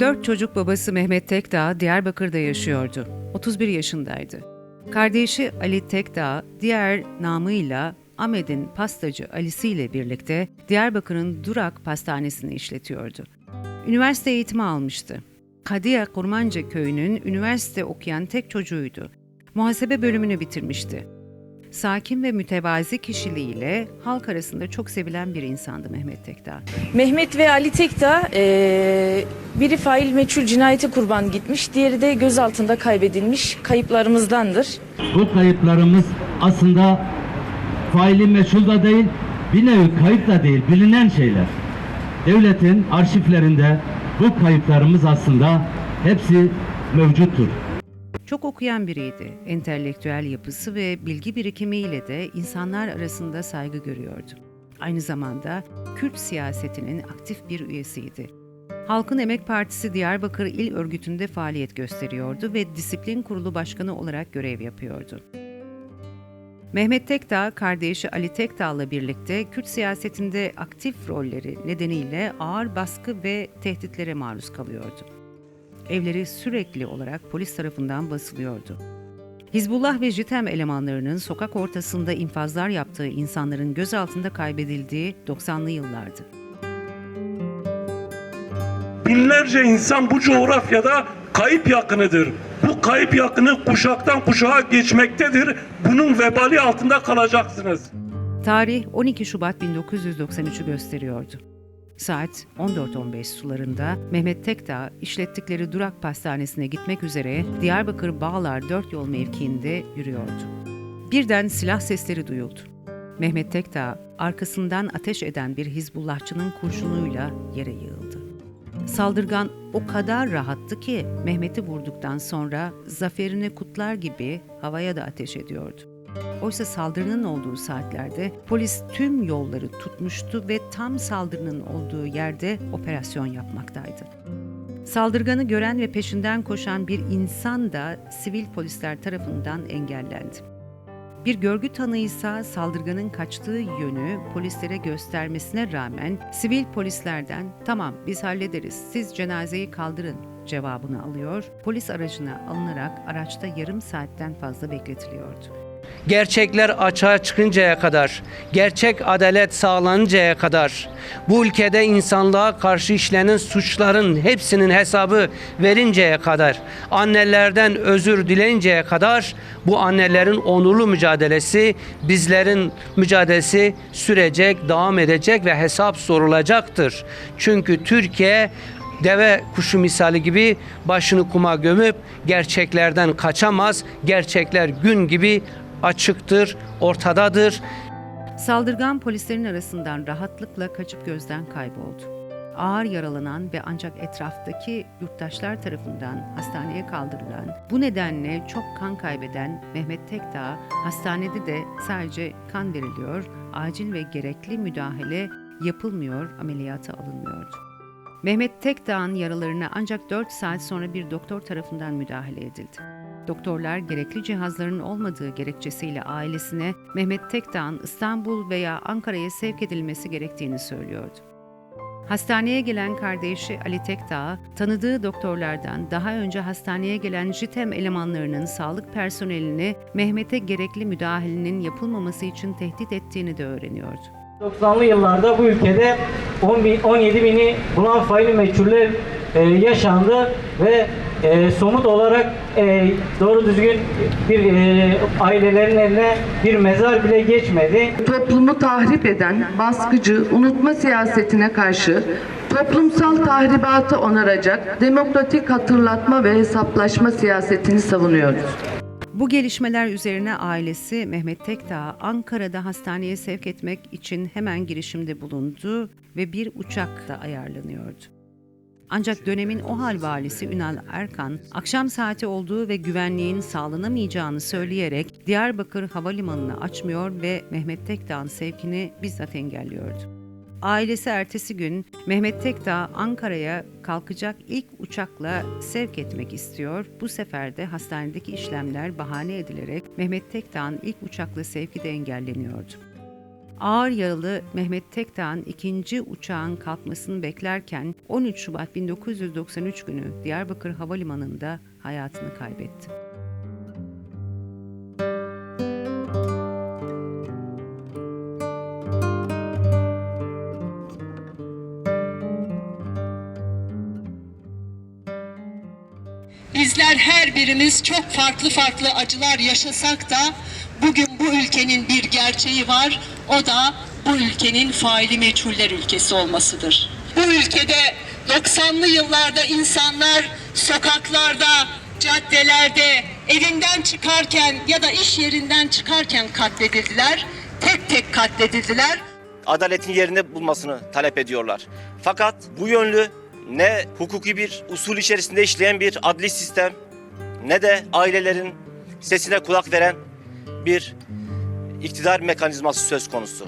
Dört çocuk babası Mehmet Tekdağ Diyarbakır'da yaşıyordu. 31 yaşındaydı. Kardeşi Ali Tekdağ diğer namıyla Ahmet'in pastacı Ali'si ile birlikte Diyarbakır'ın Durak Pastanesi'ni işletiyordu. Üniversite eğitimi almıştı. Kadiye Kurmanca köyünün üniversite okuyan tek çocuğuydu. Muhasebe bölümünü bitirmişti. Sakin ve mütevazi kişiliğiyle halk arasında çok sevilen bir insandı Mehmet Tekdağ. Mehmet ve Ali Tekdağ eee biri fail meçhul cinayete kurban gitmiş, diğeri de gözaltında kaybedilmiş kayıplarımızdandır. Bu kayıplarımız aslında faili meçhul da değil, bir nevi kayıp da değil, bilinen şeyler. Devletin arşivlerinde bu kayıplarımız aslında hepsi mevcuttur. Çok okuyan biriydi. Entelektüel yapısı ve bilgi birikimiyle de insanlar arasında saygı görüyordu. Aynı zamanda Kürt siyasetinin aktif bir üyesiydi. Halkın Emek Partisi Diyarbakır İl Örgütü'nde faaliyet gösteriyordu ve Disiplin Kurulu Başkanı olarak görev yapıyordu. Mehmet Tekdağ, kardeşi Ali Tekdağ'la birlikte Kürt siyasetinde aktif rolleri nedeniyle ağır baskı ve tehditlere maruz kalıyordu. Evleri sürekli olarak polis tarafından basılıyordu. Hizbullah ve JITEM elemanlarının sokak ortasında infazlar yaptığı insanların gözaltında kaybedildiği 90'lı yıllardı. Binlerce insan bu coğrafyada kayıp yakınıdır. Bu kayıp yakını kuşaktan kuşağa geçmektedir. Bunun vebali altında kalacaksınız. Tarih 12 Şubat 1993'ü gösteriyordu. Saat 14.15 sularında Mehmet Tekdağ işlettikleri Durak Pastanesi'ne gitmek üzere Diyarbakır Bağlar 4 yol mevkiinde yürüyordu. Birden silah sesleri duyuldu. Mehmet Tekdağ arkasından ateş eden bir Hizbullahçının kurşunuyla yere yığıldı. Saldırgan o kadar rahattı ki Mehmet'i vurduktan sonra zaferini kutlar gibi havaya da ateş ediyordu. Oysa saldırının olduğu saatlerde polis tüm yolları tutmuştu ve tam saldırının olduğu yerde operasyon yapmaktaydı. Saldırganı gören ve peşinden koşan bir insan da sivil polisler tarafından engellendi. Bir görgü tanığıysa saldırganın kaçtığı yönü polislere göstermesine rağmen sivil polislerden tamam biz hallederiz siz cenazeyi kaldırın cevabını alıyor, polis aracına alınarak araçta yarım saatten fazla bekletiliyordu. Gerçekler açığa çıkıncaya kadar, gerçek adalet sağlanıncaya kadar, bu ülkede insanlığa karşı işlenen suçların hepsinin hesabı verinceye kadar, annelerden özür dileyinceye kadar bu annelerin onurlu mücadelesi, bizlerin mücadelesi sürecek, devam edecek ve hesap sorulacaktır. Çünkü Türkiye deve kuşu misali gibi başını kuma gömüp gerçeklerden kaçamaz. Gerçekler gün gibi açıktır, ortadadır. Saldırgan polislerin arasından rahatlıkla kaçıp gözden kayboldu. Ağır yaralanan ve ancak etraftaki yurttaşlar tarafından hastaneye kaldırılan, bu nedenle çok kan kaybeden Mehmet Tekdağ hastanede de sadece kan veriliyor, acil ve gerekli müdahale yapılmıyor, ameliyata alınmıyordu. Mehmet Tekdağ'ın yaralarına ancak 4 saat sonra bir doktor tarafından müdahale edildi. Doktorlar gerekli cihazların olmadığı gerekçesiyle ailesine Mehmet Tekdağ'ın İstanbul veya Ankara'ya sevk edilmesi gerektiğini söylüyordu. Hastaneye gelen kardeşi Ali Tekdağ, tanıdığı doktorlardan daha önce hastaneye gelen JITEM elemanlarının sağlık personelini Mehmet'e gerekli müdahalenin yapılmaması için tehdit ettiğini de öğreniyordu. 90'lı yıllarda bu ülkede 10 bin, 17 bini bulan faili meçhuller e, yaşandı ve e, somut olarak e, doğru düzgün bir e, ailelerin eline bir mezar bile geçmedi. toplumu tahrip eden baskıcı, unutma siyasetine karşı toplumsal tahribatı onaracak demokratik hatırlatma ve hesaplaşma siyasetini savunuyoruz. Bu gelişmeler üzerine ailesi Mehmet Tekdağ Ankara'da hastaneye sevk etmek için hemen girişimde bulundu ve bir uçak da ayarlanıyordu. Ancak dönemin o hal valisi Ünal Erkan, akşam saati olduğu ve güvenliğin sağlanamayacağını söyleyerek Diyarbakır Havalimanı'nı açmıyor ve Mehmet Tekdağ'ın sevkini bizzat engelliyordu. Ailesi ertesi gün Mehmet Tekdağ Ankara'ya kalkacak ilk uçakla sevk etmek istiyor. Bu sefer de hastanedeki işlemler bahane edilerek Mehmet Tekdağ'ın ilk uçakla sevki de engelleniyordu. Ağır yaralı Mehmet Tekdağ'ın ikinci uçağın kalkmasını beklerken 13 Şubat 1993 günü Diyarbakır Havalimanı'nda hayatını kaybetti. Bizler her birimiz çok farklı farklı acılar yaşasak da bugün bu ülkenin bir gerçeği var. O da bu ülkenin faili meçhuller ülkesi olmasıdır. Bu ülkede 90'lı yıllarda insanlar sokaklarda, caddelerde, evinden çıkarken ya da iş yerinden çıkarken katledildiler. Tek tek katledildiler. adaletin yerinde bulmasını talep ediyorlar. Fakat bu yönlü ne hukuki bir usul içerisinde işleyen bir adli sistem ne de ailelerin sesine kulak veren bir iktidar mekanizması söz konusu.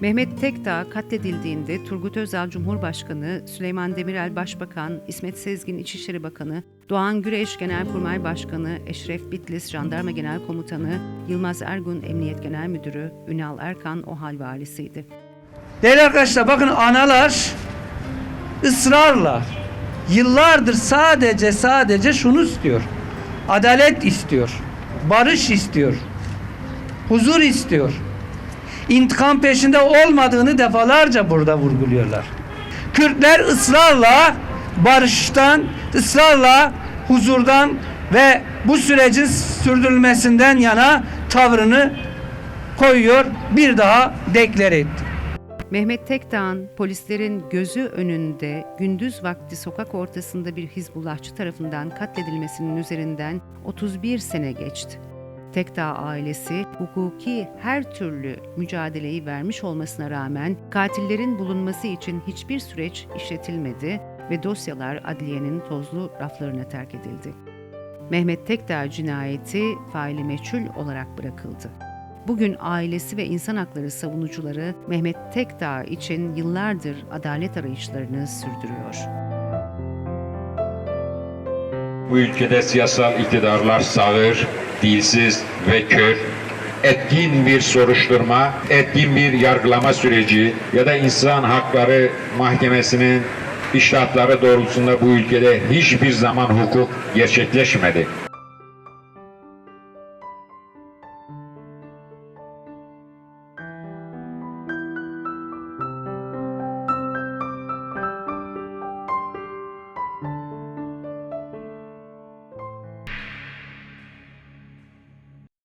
Mehmet Tekdağ katledildiğinde Turgut Özal Cumhurbaşkanı, Süleyman Demirel Başbakan, İsmet Sezgin İçişleri Bakanı, Doğan Güreş Genelkurmay Başkanı, Eşref Bitlis Jandarma Genel Komutanı, Yılmaz Ergun Emniyet Genel Müdürü, Ünal Erkan o hal valisiydi. Değerli arkadaşlar bakın analar ısrarla yıllardır sadece sadece şunu istiyor. Adalet istiyor. Barış istiyor. Huzur istiyor. İntikam peşinde olmadığını defalarca burada vurguluyorlar. Kürtler ısrarla barıştan, ısrarla huzurdan ve bu sürecin sürdürülmesinden yana tavrını koyuyor, bir daha deklar etti. Mehmet Tekdağ'ın polislerin gözü önünde gündüz vakti sokak ortasında bir Hizbullahçı tarafından katledilmesinin üzerinden 31 sene geçti. Tekdağ ailesi hukuki her türlü mücadeleyi vermiş olmasına rağmen katillerin bulunması için hiçbir süreç işletilmedi ve dosyalar adliyenin tozlu raflarına terk edildi. Mehmet Tekdağ cinayeti faili meçhul olarak bırakıldı. Bugün ailesi ve insan hakları savunucuları Mehmet Tekdağ için yıllardır adalet arayışlarını sürdürüyor. Bu ülkede siyasal iktidarlar sağır, dilsiz ve kör, etkin bir soruşturma, etkin bir yargılama süreci ya da insan hakları mahkemesinin iştahatları doğrultusunda bu ülkede hiçbir zaman hukuk gerçekleşmedi.